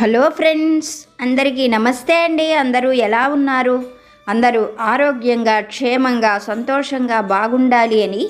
Hello friends అందరికీ నమస్తే అండి. అందరూ ఎలా ఉన్నారు? అందరూ ఆరోగ్యంగా క్షేమంగా సంతోషంగా బాగుండాలి అని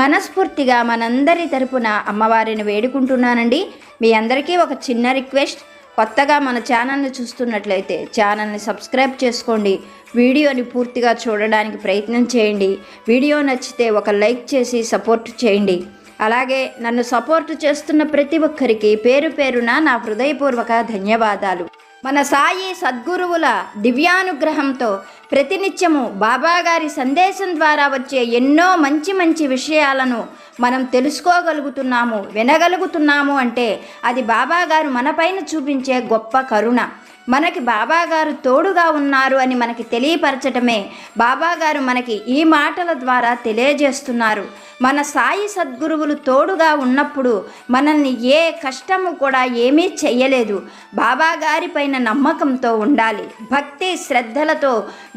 మనస్ఫూర్తిగా మనందరి తరపున అమ్మవారిని వేడుకుంటున్నానండి. మీ అందరికీ ఒక చిన్న రిక్వెస్ట్. కొత్తగా మన ఛానల్ని చూస్తున్నట్లయితే ఛానల్ని సబ్స్క్రైబ్ చేసుకోండి. వీడియోని పూర్తిగా చూడడానికి ప్రయత్నం చేయండి. వీడియో నచ్చితే ఒక లైక్ చేసి సపోర్ట్ చేయండి. అలాగే నన్ను సపోర్ట్ చేస్తున్న ప్రతి ఒక్కరికి పేరు పేరున నా హృదయపూర్వక ధన్యవాదాలు. మన సాయి సద్గురువుల దివ్యానుగ్రహంతో ప్రతినిత్యము బాబాగారి సందేశం ద్వారా వచ్చే ఎన్నో మంచి మంచి విషయాలను మనం తెలుసుకోగలుగుతున్నాము వినగలుగుతున్నాము అంటే అది బాబాగారు మనపైన చూపించే గొప్ప కరుణ. మనకి బాబాగారు తోడుగా ఉన్నారు అని మనకి తెలియపరచటమే. బాబాగారు మనకి ఈ మాటల ద్వారా తెలియజేస్తున్నారు. మన సాయి సద్గురువులు తోడుగా ఉన్నప్పుడు మనల్ని ఏ కష్టము కూడా ఏమీ చెయ్యలేదు. బాబాగారి పైన నమ్మకంతో ఉండాలి. భక్తి శ్రద్ధలతో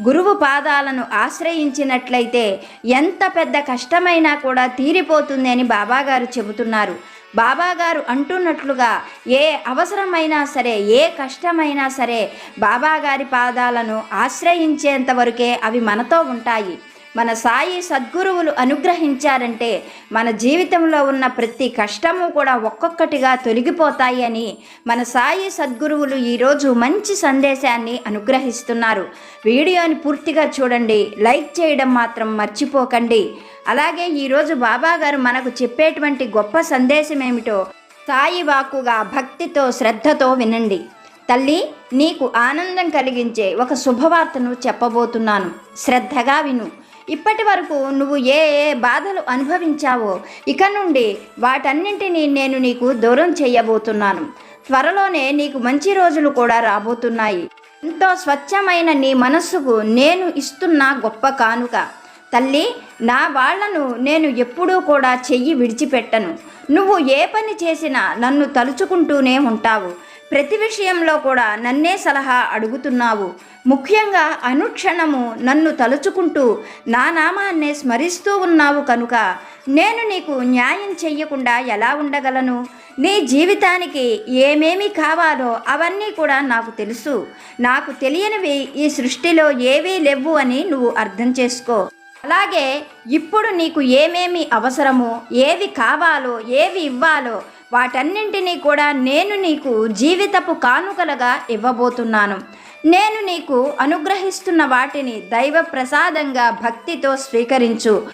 గురువు పాదాలను ఆశ్రయించినట్లయితే ఎంత పెద్ద కష్టమైనా కూడా తీరిపోతుంది అని బాబాగారు చెబుతున్నారు. బాబాగారు అంటున్నట్లుగా ఏ అవసరమైనా సరే ఏ కష్టమైనా సరే బాబాగారి పాదాలను ఆశ్రయించేంత వరకే అవి మనతో ఉంటాయి. మన సాయి సద్గురువులు అనుగ్రహించారంటే మన జీవితంలో ఉన్న ప్రతి కష్టము కూడా ఒక్కొక్కటిగా తొలగిపోతాయి అని మన సాయి సద్గురువులు ఈరోజు మంచి సందేశాన్ని అనుగ్రహిస్తున్నారు. వీడియోని పూర్తిగా చూడండి. లైక్ చేయడం మాత్రం మర్చిపోకండి. అలాగే ఈరోజు బాబా గారు మనకు చెప్పేటువంటి గొప్ప సందేశం ఏమిటో సాయి వాక్కుగా భక్తితో శ్రద్ధతో వినండి. తల్లి నీకు ఆనందం కలిగించే ఒక శుభవార్తను చెప్పబోతున్నాను. శ్రద్ధగా విను. ఇప్పటి వరకు నువ్వు ఏ ఏ బాధలు అనుభవించావో ఇక నుండి వాటన్నింటినీ నేను నీకు దూరం చేయబోతున్నాను. త్వరలోనే నీకు మంచి రోజులు కూడా రాబోతున్నాయి. ఎంతో స్వచ్ఛమైన నీ మనస్సుకు నేను ఇస్తున్న గొప్ప కానుక. తల్లి నా వాళ్ళను నేను ఎప్పుడూ కూడా చెయ్యి విడిచిపెట్టను. నువ్వు ఏ పని చేసినా నన్ను తలుచుకుంటూనే ఉంటావు. ప్రతి విషయంలో కూడా నన్నే సలహా అడుగుతున్నావు. ముఖ్యంగా అనుక్షణము నన్ను తలుచుకుంటూ నా నామాన్నే స్మరిస్తూ ఉన్నావు కనుక నేను నీకు న్యాయం చెయ్యకుండా ఎలా ఉండగలను? నీ జీవితానికి ఏమేమి కావాలో అవన్నీ కూడా నాకు తెలుసు. నాకు తెలియనివి ఈ సృష్టిలో ఏవీ లేవు అని నువ్వు అర్థం చేసుకో. అలాగే ఇప్పుడు నీకు ఏమేమి అవసరమో ఏవి కావాలో ఏవి ఇవ్వాలో వాటన్నింటినీ కూడా నేను నీకు జీవితపు కానుకలుగా ఇవ్వబోతున్నాను. నేను నీకు అనుగ్రహిస్తున్న వాటిని దైవ ప్రసాదంగా భక్తితో స్వీకరించు.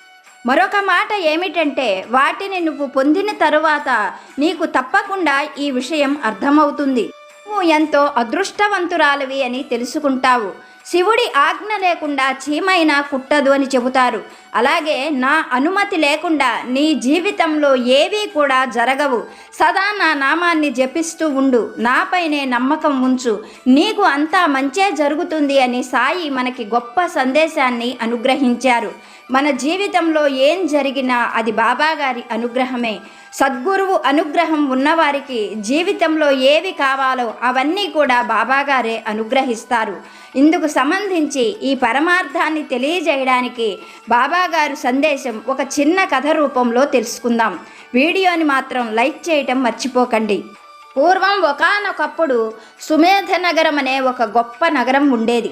మరొక మాట ఏమిటంటే వాటిని నువ్వు పొందిన తరువాత నీకు తప్పకుండా ఈ విషయం అర్థమవుతుంది. నువ్వు ఎంతో అదృష్టవంతురాలివి అని తెలుసుకుంటావు. శివుడి ఆజ్ఞ లేకుండా చీమైనా కుట్టదు అని చెబుతారు. అలాగే నా అనుమతి లేకుండా నీ జీవితంలో ఏవీ కూడా జరగవు. సదా నా నామాన్ని జపిస్తూ ఉండు. నాపైనే నమ్మకం ఉంచు. నీకు అంతా మంచే జరుగుతుంది అని సాయి మనకి గొప్ప సందేశాన్ని అనుగ్రహించారు. మన జీవితంలో ఏం జరిగినా అది బాబాగారి అనుగ్రహమే. సద్గురువు అనుగ్రహం ఉన్నవారికి జీవితంలో ఏవి కావాలో అవన్నీ కూడా బాబాగారే అనుగ్రహిస్తారు. ఇందుకు సంబంధించి ఈ పరమార్థాన్ని తెలియజేయడానికి బాబా బాబాగారు సందేశం ఒక చిన్న కథ రూపంలో తెలుసుకుందాం. వీడియోని మాత్రం లైక్ చేయటం మర్చిపోకండి. పూర్వం ఒకానొకప్పుడు సుమేధ నగరం అనే ఒక గొప్ప నగరం ఉండేది.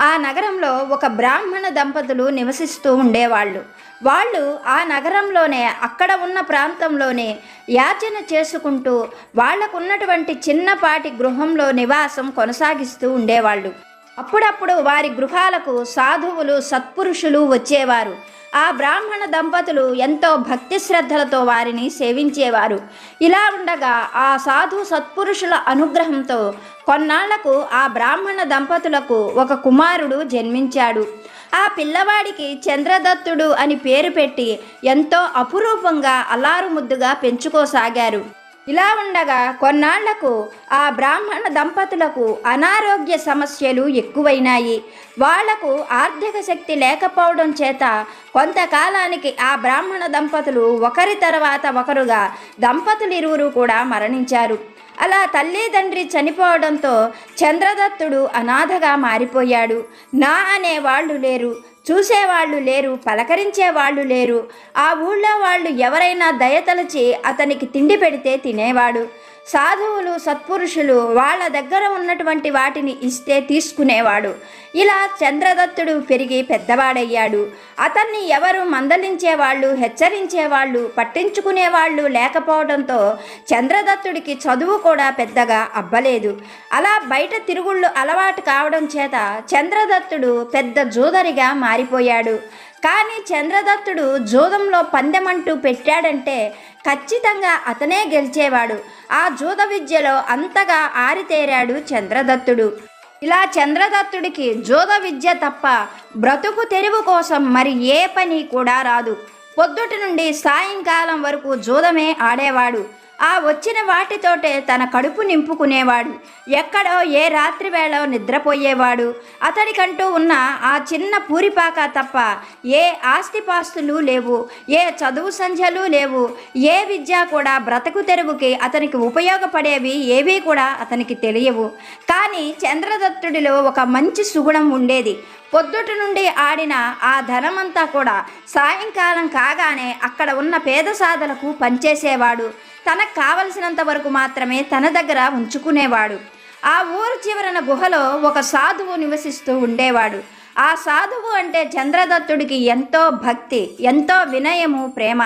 ఆ నగరంలో ఒక బ్రాహ్మణ దంపతులు నివసిస్తూ ఉండేవాళ్ళు. వాళ్ళు ఆ నగరంలోనే అక్కడ ఉన్న ప్రాంతంలోనే యాచన చేసుకుంటూ వాళ్ళకున్నటువంటి చిన్నపాటి గృహంలో నివాసం కొనసాగిస్తూ ఉండేవాళ్ళు. అప్పుడప్పుడు వారి గృహాలకు సాధువులు సత్పురుషులు వచ్చేవారు. ఆ బ్రాహ్మణ దంపతులు ఎంతో భక్తి శ్రద్ధలతో వారిని సేవించేవారు. ఇలా ఉండగా ఆ సాధు సత్పురుషుల అనుగ్రహంతో కొన్నాళ్ళకు ఆ బ్రాహ్మణ దంపతులకు ఒక కుమారుడు జన్మించాడు. ఆ పిల్లవాడికి చంద్రదత్తుడు అని పేరు పెట్టి ఎంతో అపురూపంగా అల్లారు ముద్దుగా పెంచుకోసాగారు. ఇలా ఉండగా కొన్నాళ్ళకు ఆ బ్రాహ్మణ దంపతులకు అనారోగ్య సమస్యలు ఎక్కువైనాయి. వాళ్ళకు ఆర్థిక శక్తి లేకపోవడం చేత కొంతకాలానికి ఆ బ్రాహ్మణ దంపతులు ఒకరి తర్వాత ఒకరుగా దంపతులిరువురు కూడా మరణించారు. అలా తల్లిదండ్రి చనిపోవడంతో చంద్రదత్తుడు అనాథగా మారిపోయాడు. నా అనే వాళ్ళు లేరు. చూసేవాళ్ళు లేరు పలకరించే వాళ్ళు లేరు. ఆ ఊళ్ళో వాళ్ళు ఎవరైనా దయతలచి అతనికి తిండి పెడితే తినేవాడు. సాధువులు సత్పురుషులు వాళ్ళ దగ్గర ఉన్నటువంటి వాటిని ఇస్తే తీసుకునేవాడు. ఇలా చంద్రదత్తుడు పెరిగి పెద్దవాడయ్యాడు. అతన్ని ఎవరు మందలించేవాళ్ళు హెచ్చరించేవాళ్ళు పట్టించుకునేవాళ్ళు లేకపోవడంతో చంద్రదత్తుడికి చదువు కూడా పెద్దగా అబ్బలేదు. అలా బయట తిరుగుళ్ళు అలవాటు కావడం చేత చంద్రదత్తుడు పెద్ద జూదరిగా మారిపోయాడు. కానీ చంద్రదత్తుడు జూదంలో పందెమంటూ పెట్టాడంటే ఖచ్చితంగా అతనే గెలిచేవాడు. ఆ జూద విద్యలో అంతగా ఆరితేరాడు చంద్రదత్తుడు. ఇలా చంద్రదత్తుడికి జూద విద్య తప్ప బ్రతుకు తెరువు కోసం మరి ఏ పని కూడా రాదు. పొద్దుటి నుండి సాయంకాలం వరకు జూదమే ఆడేవాడు. ఆ వచ్చిన వాటితోటే తన కడుపు నింపుకునేవాడు. ఎక్కడో ఏ రాత్రి వేళ నిద్రపోయేవాడు. అతడికంటూ ఉన్న ఆ చిన్న పూరిపాక తప్ప ఏ ఆస్తిపాస్తులు లేవు ఏ చదువు సంధ్యలు లేవు ఏ విద్య కూడా బ్రతకు తెరువుకి అతనికి ఉపయోగపడేవి ఏవీ కూడా అతనికి తెలియవు. కానీ చంద్రదత్తుడిలో ఒక మంచి సుగుణం ఉండేది. పొద్దుటి నుండి ఆడిన ఆ ధనమంతా కూడా సాయంకాలం కాగానే అక్కడ ఉన్న పేద సాధలకు పనిచేసేవాడు. తనకు కావలసినంత వరకు మాత్రమే తన దగ్గర ఉంచుకునేవాడు. ఆ ఊరు చివరన గుహలో ఒక సాధువు నివసిస్తూ ఉండేవాడు. ఆ సాధువు అంటే చంద్రదత్తుడికి ఎంతో భక్తి ఎంతో వినయము ప్రేమ.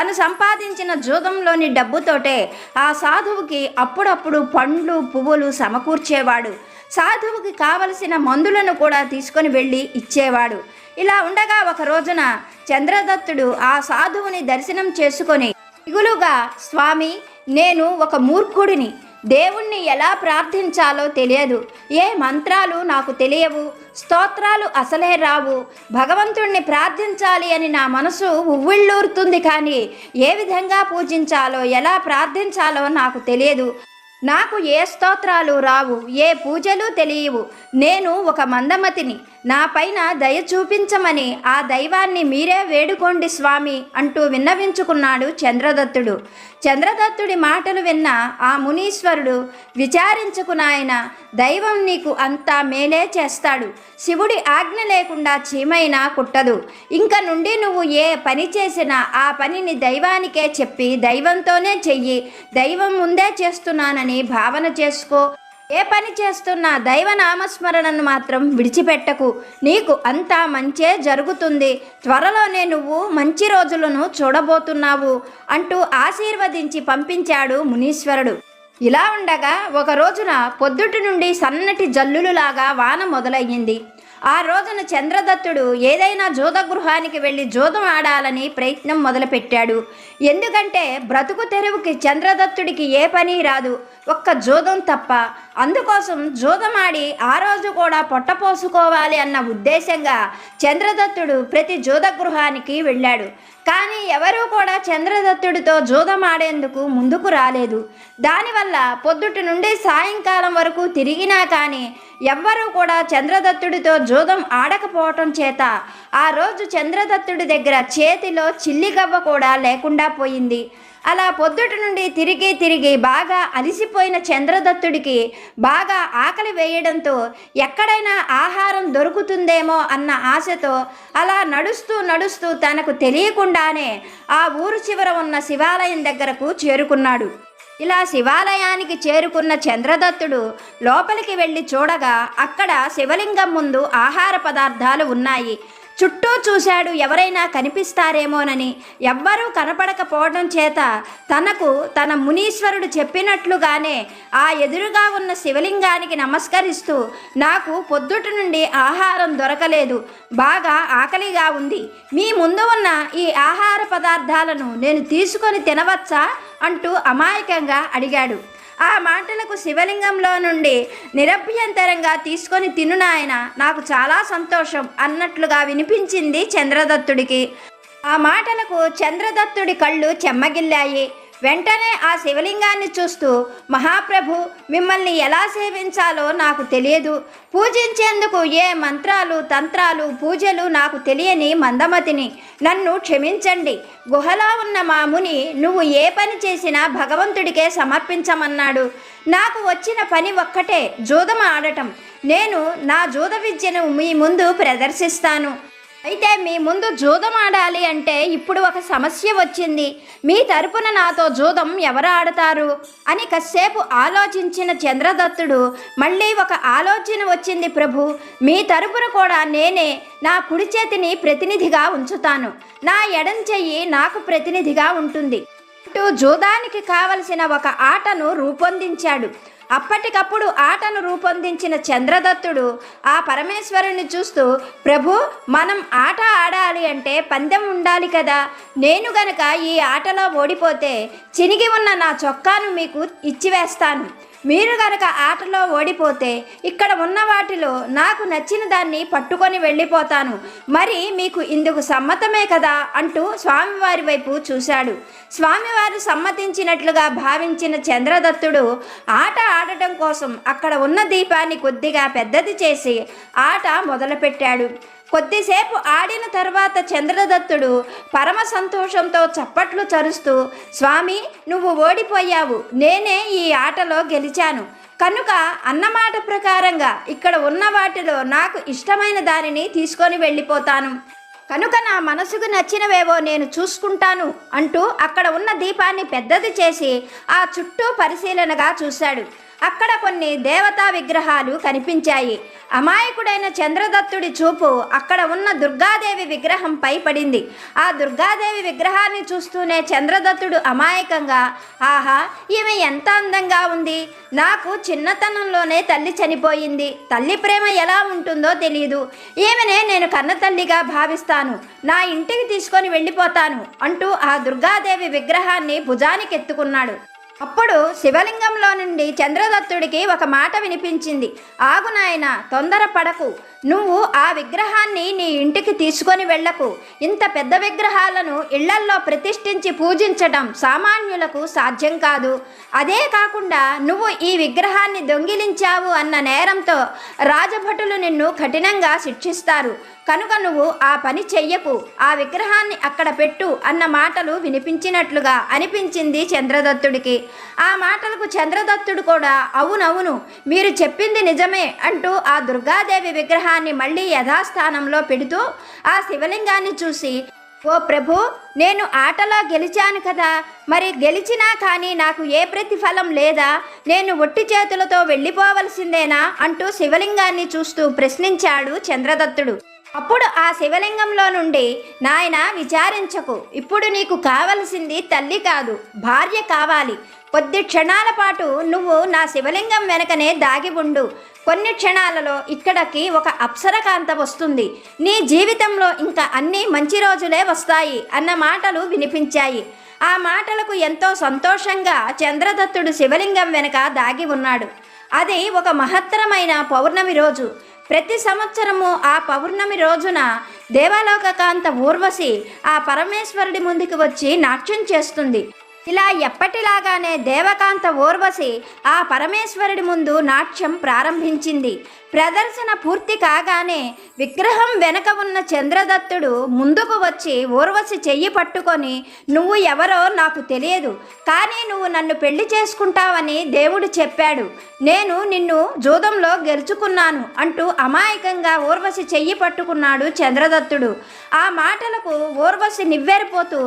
తను సంపాదించిన జూదంలోని డబ్బుతోటే ఆ సాధువుకి అప్పుడప్పుడు పండ్లు పువ్వులు సమకూర్చేవాడు. సాధువుకి కావలసిన మందులను కూడా తీసుకొని వెళ్ళి ఇచ్చేవాడు. ఇలా ఉండగా ఒక రోజున చంద్రదత్తుడు ఆ సాధువుని దర్శనం చేసుకొని దిగులుగా స్వామి నేను ఒక మూర్ఖుడిని. దేవుణ్ణి ఎలా ప్రార్థించాలో తెలియదు. ఏ మంత్రాలు నాకు తెలియవు స్తోత్రాలు అసలే రావు. భగవంతుణ్ణి ప్రార్థించాలి అని నా మనసు ఉవ్విళ్ళూరుతుంది కానీ ఏ విధంగా పూజించాలో ఎలా ప్రార్థించాలో నాకు తెలియదు. నాకు ఏ స్తోత్రాలు రావు ఏ పూజలు తెలియవు. నేను ఒక మందమతిని. నా పైన దయ చూపించమని ఆ దైవాన్ని మీరే వేడుకోండి స్వామి అంటూ విన్నవించుకున్నాడు చంద్రదత్తుడు. చంద్రదత్తుడి మాటలు విన్న ఆ మునీశ్వరుడు విచారించుకున్నాయన దైవం నీకు అంతా మేలే చేస్తాడు. శివుడి ఆజ్ఞ లేకుండా చీమైనా కుట్టదు. ఇంక నుండి నువ్వు ఏ పని చేసినా ఆ పనిని దైవానికే చెప్పి దైవంతోనే చెయ్యి. దైవం ముందే చేస్తున్నానని భావన చేసుకో. ఏ పని చేస్తున్నా దైవ నామస్మరణను మాత్రం విడిచిపెట్టకు. నీకు అంతా మంచే జరుగుతుంది. త్వరలోనే నువ్వు మంచి రోజులను చూడబోతున్నావు అంటూ ఆశీర్వదించి పంపించాడు మునీశ్వరుడు. ఇలా ఉండగా ఒక రోజున పొద్దుటి నుండి సన్నటి జల్లులులాగా వాన మొదలయ్యింది. ఆ రోజున చంద్రదత్తుడు ఏదైనా జోద గృహానికి వెళ్ళి జోదం ఆడాలని ప్రయత్నం మొదలుపెట్టాడు. ఎందుకంటే బ్రతుకు తెరువుకి చంద్రదత్తుడికి ఏ పని రాదు. ఒక్క జోదం తప్ప అందుకోసం జూదమాడి ఆ రోజు కూడా పొట్టపోసుకోవాలి అన్న ఉద్దేశంగా చంద్రదత్తుడు ప్రతి జోదగృహానికి వెళ్ళాడు. కానీ ఎవరూ కూడా చంద్రదత్తుడితో జూదమాడేందుకు ముందుకు రాలేదు. దానివల్ల పొద్దుటి నుండి సాయంకాలం వరకు తిరిగినా కానీ ఎవ్వరూ కూడా చంద్రదత్తుడితో జూదం ఆడకపోవటం చేత ఆ రోజు చంద్రదత్తుడి దగ్గర చేతిలో చిల్లిగవ్వ కూడా లేకుండా పోయింది. అలా పొద్దుటి నుండి తిరిగి తిరిగి బాగా అలిసిపోయిన చంద్రదత్తుడికి బాగా ఆకలి వేయడంతో ఎక్కడైనా ఆహారం దొరుకుతుందేమో అన్న ఆశతో అలా నడుస్తూ నడుస్తూ తనకు తెలియకుండానే ఆ ఊరు చివర ఉన్న శివాలయం దగ్గరకు చేరుకున్నాడు. ఇలా శివాలయానికి చేరుకున్న చంద్రదత్తుడు లోపలికి వెళ్ళి చూడగా అక్కడ శివలింగం ముందు ఆహార పదార్థాలు ఉన్నాయి. చుట్టూ చూశాడు ఎవరైనా కనిపిస్తారేమోనని. ఎవ్వరూ కనపడకపోవడం చేత తనకు తన మునీశ్వరుడు చెప్పినట్లుగానే ఆ ఎదురుగా ఉన్న శివలింగానికి నమస్కరిస్తూ నాకు పొద్దుటి నుండి ఆహారం దొరకలేదు. బాగా ఆకలిగా ఉంది. మీ ముందు ఉన్న ఈ ఆహార పదార్థాలను నేను తీసుకొని తినవచ్చా? అంటూ అమాయకంగా అడిగాడు. ఆ మాటలకు శివలింగంలో నుండి నిరభ్యంతరంగా తీసుకొని తిను నాయన నాకు చాలా సంతోషం అన్నట్లుగా వినిపించింది చంద్రదత్తుడికి. ఆ మాటలకు చంద్రదత్తుడి కళ్ళు చెమ్మగిల్లాయి. వెంటనే ఆ శివలింగాన్ని చూస్తూ మహాప్రభు మిమ్మల్ని ఎలా సేవించాలో నాకు తెలియదు. పూజించేందుకు ఏ మంత్రాలు తంత్రాలు పూజలు నాకు తెలియని మందమతిని. నన్ను క్షమించండి. గుహలో ఉన్న మా ముని నువ్వు ఏ పని చేసినా భగవంతుడికే సమర్పించమన్నాడు. నాకు వచ్చిన పని ఒక్కటే జూదం ఆడటం. నేను నా జూద విద్యను మీ ముందు ప్రదర్శిస్తాను. అయితే మీ ముందు జూదం ఆడాలి అంటే ఇప్పుడు ఒక సమస్య వచ్చింది. మీ తరపున నాతో జూదం ఎవరు ఆడతారు? అని కాసేపు ఆలోచించిన చంద్రదత్తుడు మళ్ళీ ఒక ఆలోచన వచ్చింది ప్రభు. మీ తరపున కూడా నేనే నా కుడి చేతిని ప్రతినిధిగా ఉంచుతాను. నా ఎడం చెయ్యి నాకు ప్రతినిధిగా ఉంటుంది. అంటూ జూదానికి కావలసిన ఒక ఆటను రూపొందించాడు. అప్పటికప్పుడు ఆటను రూపొందించిన చంద్రదత్తుడు ఆ పరమేశ్వరుని చూస్తూ ప్రభు మనం ఆట ఆడాలి అంటే పందెం ఉండాలి కదా. నేను గనక ఈ ఆటలో ఓడిపోతే చినిగి ఉన్న నా చొక్కాను మీకు ఇచ్చివేస్తాను. మీరు గనక ఆటలో ఓడిపోతే ఇక్కడ ఉన్న వాటిలో నాకు నచ్చిన దాన్ని పట్టుకొని వెళ్ళిపోతాను. మరి మీకు ఇందుకు సమ్మతమే కదా అంటూ స్వామివారి వైపు చూశాడు. స్వామివారు సమ్మతించినట్లుగా భావించిన చంద్రదత్తుడు ఆట ఆడటం కోసం అక్కడ ఉన్న దీపాన్ని కొద్దిగా పెద్దది చేసి ఆట మొదలుపెట్టాడు. కొద్దిసేపు ఆడిన తర్వాత చంద్రదత్తుడు పరమ సంతోషంతో చప్పట్లు చరుస్తూ స్వామి నువ్వు ఓడిపోయావు. నేనే ఈ ఆటలో గెలిచాను. కనుక అన్నమాట ప్రకారంగా ఇక్కడ ఉన్న వాటిలో నాకు ఇష్టమైన దానిని తీసుకొని వెళ్ళిపోతాను. కనుక నా మనసుకు నచ్చినవేవో నేను చూసుకుంటాను అంటూ అక్కడ ఉన్న దీపాన్ని పెద్దది చేసి ఆ చుట్టూ పరిశీలనగా చూశాడు. అక్కడ కొన్ని దేవతా విగ్రహాలు కనిపించాయి. అమాయకుడైన చంద్రదత్తుడి చూపు అక్కడ ఉన్న దుర్గాదేవి విగ్రహంపై పడింది ఆ దుర్గాదేవి విగ్రహాన్ని చూస్తూనే చంద్రదత్తుడు అమాయకంగా ఆహా ఈమె ఎంత అందంగా ఉంది. నాకు చిన్నతనంలోనే తల్లి చనిపోయింది. తల్లి ప్రేమ ఎలా ఉంటుందో తెలియదు ఈమెనే నేను కన్న తల్లిగా భావిస్తాను. నా ఇంటికి తీసుకొని వెళ్ళిపోతాను అంటూ ఆ దుర్గాదేవి విగ్రహాన్ని భుజానికెత్తుకున్నాడు. అప్పుడు శివలింగంలో నుండి చంద్రదత్తుడికి ఒక మాట వినిపించింది. ఆగు నాయన తొందరపడకు. నువ్వు ఆ విగ్రహాన్ని నీ ఇంటికి తీసుకొని వెళ్ళకు. ఇంత పెద్ద విగ్రహాలను ఇళ్ళల్లో ప్రతిష్ఠించి పూజించడం సామాన్యులకు సాధ్యం కాదు. అదే కాకుండా నువ్వు ఈ విగ్రహాన్ని దొంగిలించావు అన్న నేరంతో రాజభటులు నిన్ను కఠినంగా శిక్షిస్తారు. కనుక నువ్వు ఆ పని చెయ్యకు. ఆ విగ్రహాన్ని అక్కడ పెట్టు అన్న మాటలు వినిపించినట్లుగా అనిపించింది చంద్రదత్తుడికి. ఆ మాటలకు చంద్రదత్తుడు కూడా అవునవును మీరు చెప్పింది నిజమే అంటూ ఆ దుర్గాదేవి విగ్రహాన్ని మళ్ళీ యథాస్థానంలో పెడుతూ ఆ శివలింగాన్ని చూసి ఓ ప్రభు నేను ఆటలో గెలిచాను కదా. మరి గెలిచినా కానీ నాకు ఏ ప్రతిఫలం లేదా? నేను ఒట్టి చేతులతో వెళ్ళిపోవలసిందేనా? అంటూ శివలింగాన్ని చూస్తూ ప్రశ్నించాడు చంద్రదత్తుడు. అప్పుడు ఆ శివలింగంలో నుండి నాయన విచారించకు. ఇప్పుడు నీకు కావలసింది తల్లి కాదు భార్య కావాలి. కొద్ది క్షణాల పాటు నువ్వు నా శివలింగం వెనకనే దాగి ఉండు. కొన్ని క్షణాలలో ఇక్కడికి ఒక అప్సరకాంత వస్తుంది. నీ జీవితంలో ఇంకా అన్ని మంచి రోజులే వస్తాయి అన్న మాటలు వినిపించాయి. ఆ మాటలకు ఎంతో సంతోషంగా చంద్రదత్తుడు శివలింగం వెనక దాగి ఉన్నాడు. అది ఒక మహత్తరమైన పౌర్ణమి రోజు. ప్రతి సంవత్సరము ఆ పౌర్ణమి రోజున దేవలోకకాంత ఊర్వశి ఆ పరమేశ్వరుడి ముందుకు వచ్చి నాట్యం చేస్తుంది. ఇలా ఎప్పటిలాగానే దేవకాంత ఊర్వశి ఆ పరమేశ్వరుడి ముందు నాట్యం ప్రారంభించింది. ప్రదర్శన పూర్తి కాగానే విగ్రహం వెనక ఉన్న చంద్రదత్తుడు ముందుకు వచ్చి ఊర్వశి చెయ్యి పట్టుకొని నువ్వు ఎవరో నాకు తెలియదు కానీ నువ్వు నన్ను పెళ్ళి చేసుకుంటావని దేవుడు చెప్పాడు. నేను నిన్ను జూదంలో గెలుచుకున్నాను అంటూ అమాయకంగా ఊర్వశి చెయ్యి పట్టుకున్నాడు చంద్రదత్తుడు. ఆ మాటలకు ఊర్వశి నివ్వెరిపోతూ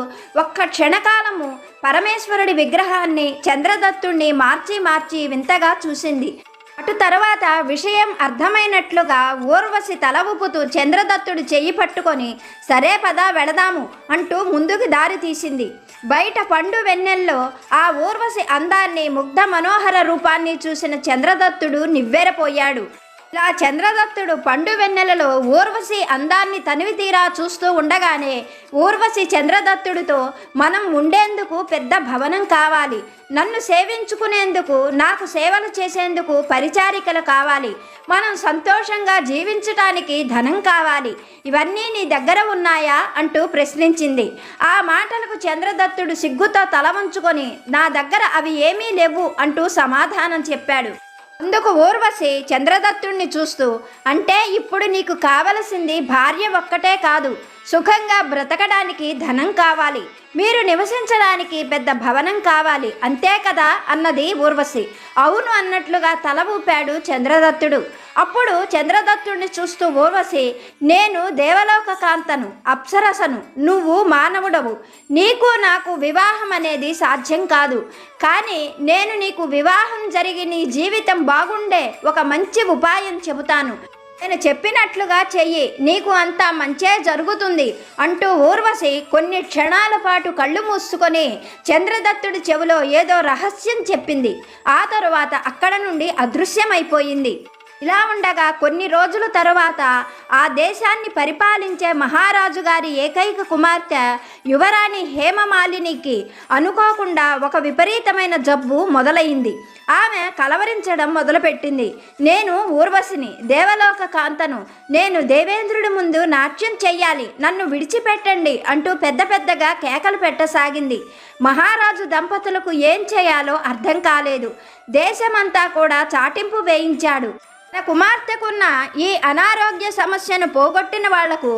ఒక్క క్షణకాలము పరమేశ్వరుడి విగ్రహాన్ని చంద్రదత్తుణ్ణి మార్చి మార్చి వింతగా చూసింది. అటు తర్వాత విషయం అర్థమైనట్లుగా ఊర్వశి తల ఊపుతూ చంద్రదత్తుడు చెయ్యి పట్టుకొని సరే పదా వెళదాము అంటూ ముందుకు దారి తీసింది. బయట పండు వెన్నెల్లో ఆ ఊర్వశి అందాన్ని ముగ్ధ మనోహర రూపాన్ని చూసిన చంద్రదత్తుడు నివ్వెరపోయాడు. ఇలా చంద్రదత్తుడు పండు వెన్నెలలో ఊర్వశి అందాన్ని తనివి తీరా చూస్తూ ఉండగానే ఊర్వశి చంద్రదత్తుడితో మనం ఉండేందుకు పెద్ద భవనం కావాలి. నన్ను సేవించుకునేందుకు నాకు సేవలు చేసేందుకు పరిచారికలు కావాలి. మనం సంతోషంగా జీవించటానికి ధనం కావాలి. ఇవన్నీ నీ దగ్గర ఉన్నాయా? అంటూ ప్రశ్నించింది. ఆ మాటలకు చంద్రదత్తుడు సిగ్గుతో తల వంచుకొని నా దగ్గర అవి ఏమీ లేవు అంటూ సమాధానం చెప్పాడు. అందుకు ఊర్వశి చంద్రదత్తుణ్ణి చూస్తూ అంటే ఇప్పుడు నీకు కావలసింది భార్య ఒక్కటే కాదు సుఖంగా బ్రతకడానికి ధనం కావాలి. మీరు నివసించడానికి పెద్ద భవనం కావాలి. అంతే కదా అన్నది ఊర్వశి. అవును అన్నట్లుగా తల ఊపాడు చంద్రదత్తుడు. అప్పుడు చంద్రదత్తుడిని చూస్తూ ఊర్వశి నేను దేవలోక కాంతను అప్సరసను నువ్వు మానవుడవు. నీకు నాకు వివాహం అనేది సాధ్యం కాదు. కానీ నేను నీకు వివాహం జరిగి నీ జీవితం బాగుండే ఒక మంచి ఉపాయం చెబుతాను. నేను చెప్పినట్లుగా చెయ్యి. నీకు అంతా మంచే జరుగుతుంది అంటూ ఊర్వశి కొన్ని క్షణాల పాటు కళ్ళు మూసుకొని చంద్రదత్తుడి చెవిలో ఏదో రహస్యం చెప్పింది. ఆ తరువాత అక్కడ నుండి అదృశ్యమైపోయింది. ఇలా ఉండగా కొన్ని రోజుల తరువాత ఆ దేశాన్ని పరిపాలించే మహారాజు గారి ఏకైక కుమార్తె యువరాణి హేమమాలినికి అనుకోకుండా ఒక విపరీతమైన జబ్బు మొదలైంది. ఆమె కలవరించడం మొదలుపెట్టింది. నేను ఊర్వశిని దేవలోక కాంతను నేను దేవేంద్రుడి ముందు నాట్యం చెయ్యాలి నన్ను విడిచిపెట్టండి అంటూ పెద్ద పెద్దగా కేకలు పెట్టసాగింది. మహారాజు దంపతులకు ఏం చేయాలో అర్థం కాలేదు. దేశమంతా కూడా చాటింపు వేయించాడు. తన కుమార్తెకున్న ఈ అనారోగ్య సమస్యను పోగొట్టిన వాళ్ళకు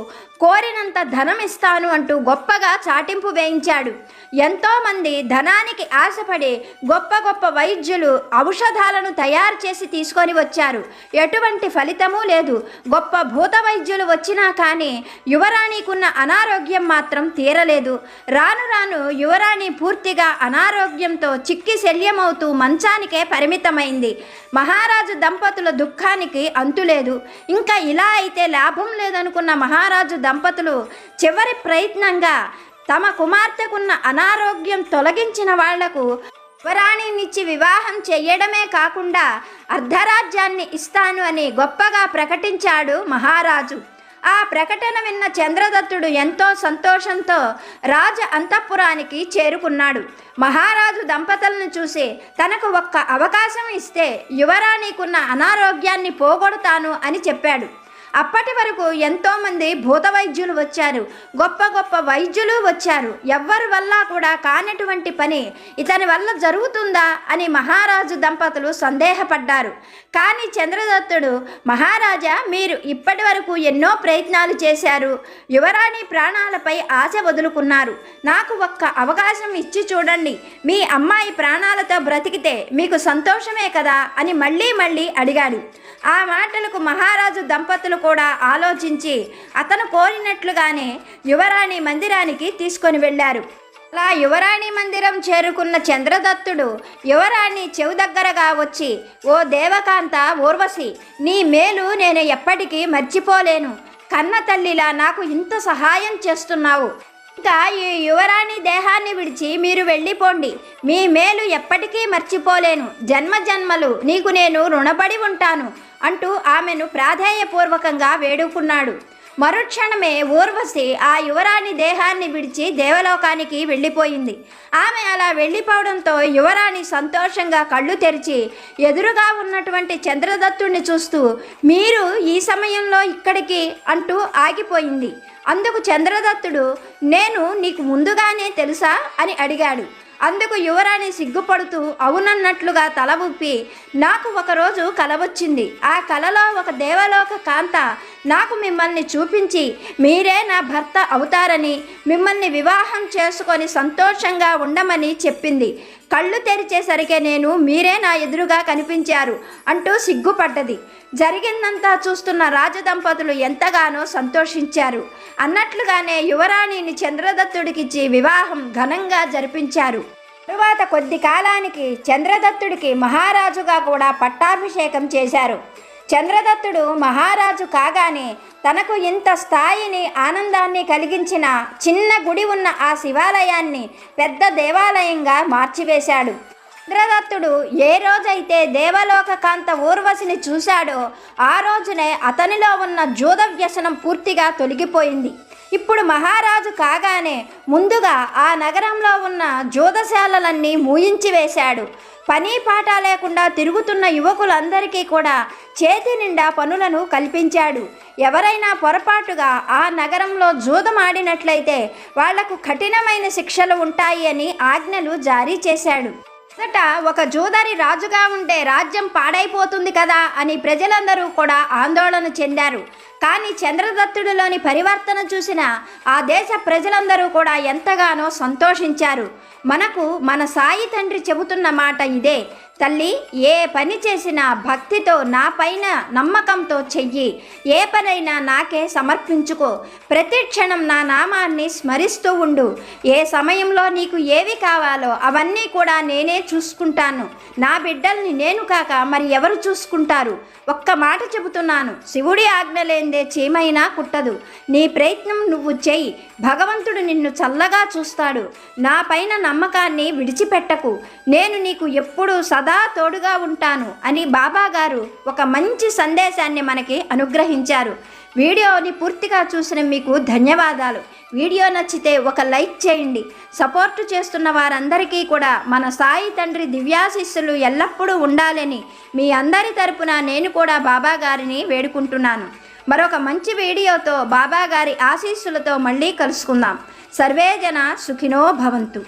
కోరినంత ధనం ఇస్తాను అంటూ గొప్పగా చాటింపు వేయించాడు. ఎంతోమంది ధనానికి ఆశపడి గొప్ప గొప్ప వైద్యులు ఔషధాలను తయారు చేసి తీసుకొని వచ్చారు. ఎటువంటి ఫలితమూ లేదు. గొప్ప భూత వైద్యులు వచ్చినా కానీ యువరాణికున్న అనారోగ్యం మాత్రం తీరలేదు. రాను రాను యువరాణి పూర్తిగా అనారోగ్యంతో చిక్కి శల్యమవుతూ మంచానికే పరిమితమైంది. మహారాజు దంపతుల దుఃఖానికి అంతులేదు. ఇంకా ఇలా అయితే లాభం లేదనుకున్న మహారాజు దంపతులు చివరి ప్రయత్నంగా తమ కుమార్తెకున్న అనారోగ్యం తొలగించిన వాళ్ళకు యువరాణినిచ్చి వివాహం చెయ్యడమే కాకుండా అర్ధరాజ్యాన్ని ఇస్తాను అని గొప్పగా ప్రకటించాడు మహారాజు. ఆ ప్రకటన విన్న చంద్రదత్తుడు ఎంతో సంతోషంతో రాజ అంతఃపురానికి చేరుకున్నాడు. మహారాజు దంపతులను చూసి తనకు ఒక్క అవకాశం ఇస్తే యువరాణికున్న అనారోగ్యాన్ని పోగొడతాను అని చెప్పాడు. అప్పటి వరకు ఎంతోమంది భూత వైద్యులు వచ్చారు. గొప్ప గొప్ప వైద్యులు వచ్చారు. ఎవ్వరి వల్ల కూడా కానటువంటి పని ఇతని వల్ల జరుగుతుందా అని మహారాజు దంపతులు సందేహపడ్డారు. కానీ చంద్రదత్తుడు మహారాజా మీరు ఇప్పటి వరకు ఎన్నో ప్రయత్నాలు చేశారు. యువరాణి ప్రాణాలపై ఆశ వదులుకున్నారు. నాకు ఒక్క అవకాశం ఇచ్చి చూడండి. మీ అమ్మాయి ప్రాణాలతో బ్రతికితే మీకు సంతోషమే కదా? అని మళ్ళీ మళ్ళీ అడిగాడు. ఆ మాటలకు మహారాజు దంపతులు కూడా ఆలోచించి అతను కోరినట్లుగానే యువరాణి మందిరానికి తీసుకొని వెళ్ళారు. అలా యువరాణి మందిరం చేరుకున్న చంద్రదత్తుడు యువరాణి చెవు దగ్గరగా వచ్చి ఓ దేవకాంత ఊర్వశి నీ మేలు నేను ఎప్పటికీ మర్చిపోలేను. కన్న తల్లిలా నాకు ఇంత సహాయం చేస్తున్నావు. ఇంకా ఈ యువరాణి దేహాన్ని విడిచి మీరు వెళ్ళిపోండి. మీ మేలు ఎప్పటికీ మర్చిపోలేను. జన్మ జన్మలు నీకు నేను రుణపడి ఉంటాను అంటూ ఆమెను ప్రాధేయపూర్వకంగా వేడుకున్నాడు. మరుక్షణమే ఊర్వశి ఆ యువరాణి దేహాన్ని విడిచి దేవలోకానికి వెళ్ళిపోయింది. ఆమె అలా వెళ్ళిపోవడంతో యువరాణి సంతోషంగా కళ్ళు తెరిచి ఎదురుగా ఉన్నటువంటి చంద్రదత్తుణ్ణి చూస్తూ మీరు ఈ సమయంలో ఇక్కడికి అంటూ ఆగిపోయింది. అందుకు చంద్రదత్తుడు నేను నీకు ముందుగానే తెలుసా అని అడిగాడు. అందుకు యువరాణి సిగ్గుపడుతూ అవునన్నట్లుగా తల ఊపి నాకు ఒకరోజు కల వచ్చింది. ఆ కలలో ఒక దేవలోక కాంత నాకు మిమ్మల్ని చూపించి మీరే నా భర్త అవుతారని మిమ్మల్ని వివాహం చేసుకొని సంతోషంగా ఉండమని చెప్పింది. కళ్ళు తెరిచేసరికి నేను మీరే నా ఎదురుగా కనిపించారు అంటూ సిగ్గుపడ్డది. జరిగిందంతా చూస్తున్న రాజదంపతులు ఎంతగానో సంతోషించారు. అన్నట్లుగానే యువరాణిని చంద్రదత్తుడికిచ్చి వివాహం ఘనంగా జరిపించారు. తరువాత కొద్ది కాలానికి చంద్రదత్తుడికి మహారాజుగా కూడా పట్టాభిషేకం చేశారు. చంద్రదత్తుడు మహారాజు కాగానే తనకు ఇంత స్థాయిని ఆనందాన్ని కలిగించిన చిన్న గుడి ఉన్న ఆ శివాలయాన్ని పెద్ద దేవాలయంగా మార్చివేశాడు. చంద్రదత్తుడు ఏ రోజైతే దేవలోక కాంత ఊర్వశిని చూశాడో ఆ రోజునే అతనిలో ఉన్న జూద వ్యసనం పూర్తిగా తొలగిపోయింది. ఇప్పుడు మహారాజు కాగానే ముందుగా ఆ నగరంలో ఉన్న జోదశాలలన్నీ మూయించి వేశాడు. పని పాట లేకుండా తిరుగుతున్న యువకులందరికీ కూడా చేతి నిండా పనులను కల్పించాడు. ఎవరైనా పొరపాటుగా ఆ నగరంలో జూదమాడినట్లయితే వాళ్ళకు కఠినమైన శిక్షలు ఉంటాయి అని ఆజ్ఞలు జారీ చేశాడు. మొదట ఒక జూదరి రాజుగా ఉంటే రాజ్యం పాడైపోతుంది కదా అని ప్రజలందరూ కూడా ఆందోళన చెందారు. కానీ చంద్రదత్తుడిలోని పరివర్తన చూసిన ఆ దేశ ప్రజలందరూ కూడా ఎంతగానో సంతోషించారు. మనకు మన సాయి తండ్రి చెబుతున్న మాట ఇదే. తల్లి ఏ పని చేసినా భక్తితో నా పైన నమ్మకంతో చెయ్యి. ఏ పనైనా నాకే సమర్పించుకో. ప్రతి క్షణం నా నామాన్ని స్మరిస్తూ ఉండు. ఏ సమయంలో నీకు ఏవి కావాలో అవన్నీ కూడా నేనే చూసుకుంటాను. నా బిడ్డల్ని నేను కాక మరి ఎవరు చూసుకుంటారు? ఒక్క మాట చెబుతున్నాను. శివుడి ఆజ్ఞలేని చెందే చీమైనా కుట్టదు. నీ ప్రయత్నం నువ్వు చెయ్యి. భగవంతుడు నిన్ను చల్లగా చూస్తాడు. నా పైన నమ్మకాన్ని విడిచిపెట్టకు. నేను నీకు ఎప్పుడూ సదా తోడుగా ఉంటాను అని బాబాగారు ఒక మంచి సందేశాన్ని మనకి అనుగ్రహించారు. వీడియోని పూర్తిగా చూసిన మీకు ధన్యవాదాలు. వీడియో నచ్చితే ఒక లైక్ చేయండి. సపోర్టు చేస్తున్న వారందరికీ కూడా మన సాయి తండ్రి దివ్యాశిస్సులు ఎల్లప్పుడూ ఉండాలని మీ అందరి తరపున నేను కూడా బాబా గారిని వేడుకుంటున్నాను. మరొక మంచి వీడియోతో బాబా గారి ఆశీస్సులతో మళ్ళీ కలుసుకుందాం. సర్వే జన సుఖినో భవంతు.